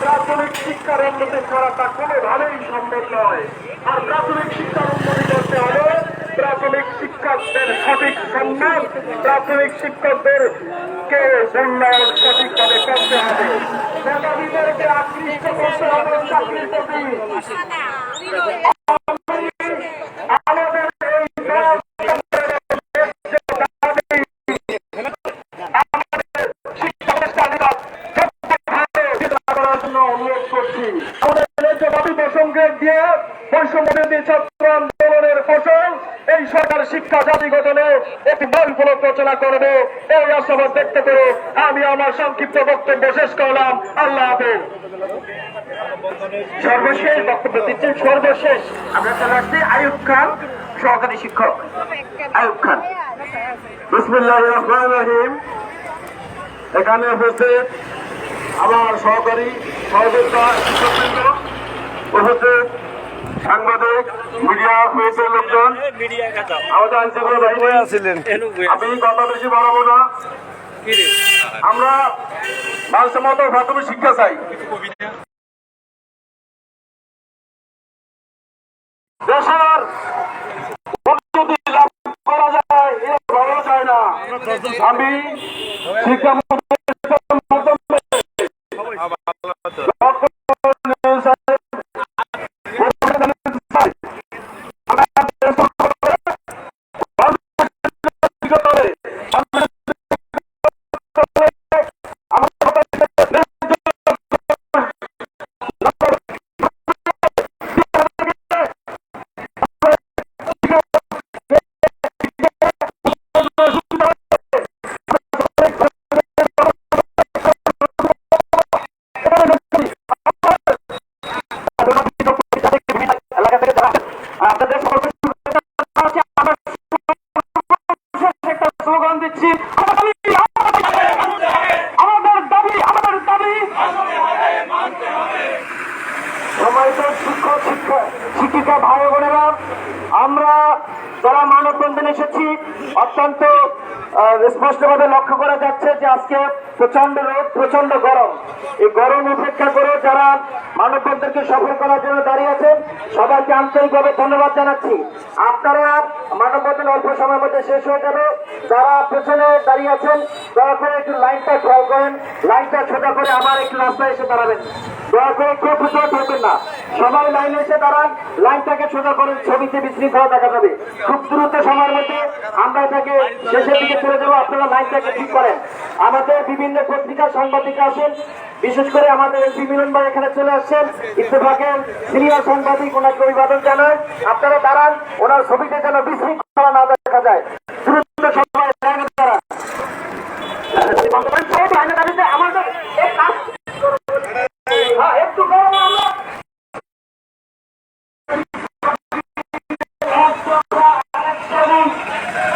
প্রাথমিক শিক্ষার উন্নতি করাটা কোনোভাবেই আর প্রাথমিক শিক্ষার উন্নতি প্রাথমিক শিক্ষকদের সঠিক সম্মান, প্রাথমিক শিক্ষকদের কে উন্নয়ন সঠিকভাবে করতে হবে মেধাবীদেরকে আকৃষ্ট করতে হবে চাকরির প্রতি আমাদের এই দল শিক্ষা প্রতিষ্ঠানগুলো করার জন্য অনুরোধ করছি আমাদের ন্যায্য প্রসঙ্গে দিয়ে বৈষম্য ছাত্র আন্দোলনের ফসল এই সরকার শিক্ষা জাতি গঠনে একটি বই ফলক রচনা করবে। এই আশাবাদ ব্যক্ত করে আমি আমার সংক্ষিপ্ত বক্তব্য শেষ করলাম। আল্লাহ হাফেজ। সর্বশেষ বক্তব্য দিচ্ছেন সর্বশেষ। আমরা চলে আসছি আয়ুব খান, সহকারী শিক্ষক। আয়ুব খান। বিসমুল্লাহ রহমান রহিম। এখানে উপস্থিত আমার সহকারী সহযোগিতা শিক্ষকবৃন্দ উপস্থিত। সাংবাদিক মিডিয়া হয়েছে লোকজন। আমাদের আইন শৃঙ্খলা বাহিনী ছিলেন আমি কথা বেশি বাড়াবো না আমরা মানসম্মত প্রাথমিক শিক্ষা চাই। দেশের উন্নতি লাভ করা যায় ভালো যায় না। আমি শিক্ষা দিচ্ছি। আমাদের দাবি আমাদের দাবি। স্পষ্টভাবে লক্ষ্য করা যাচ্ছে যে আজকে প্রচণ্ড রোদ প্রচণ্ড গরম। এই গরম উপেক্ষা করে যারা মানববন্ধনকে সফল করার জন্য দাঁড়িয়ে আছেন, সবাইকে আন্তরিকভাবে ধন্যবাদ জানাচ্ছি। আপনারা মানববন্ধন অল্প সময়ের মধ্যে শেষ হয়ে যাবে। যারা পেছনে দাঁড়িয়ে আছেন, দয়া করে একটু লাইনটা খেয়াল করেন। লাইনটা ছোটা করে আমার একটু রাস্তায় এসে দাঁড়াবেন। দয়া করে কেউ পিছনে থাকবেন না। সবাই লাইনে এসে দাঁড়ান। লাইনটাকে ছোটা করেন ছবিতে বিশৃঙ্খলা দেখা যাবে। খুব দ্রুত সময়ের মধ্যে আমরা এটাকে শেষের দিকে চলে যাব। আপনারা লাইনটাকে ঠিক করেন। আমাদের বিভিন্ন পত্রিকা, সাংবাদিক আছেন বিশেষ করে আমাদের এমপি মিলন ভাই এখানে চলে আসছেন। ইত্তেফাকের সিনিয়র সাংবাদিক, ওনাকে অভিবাদন জানায় আপনারা দাঁড়ান। ওনার ছবিতে যেন বিশৃঙ্খলা না দেখা যায়।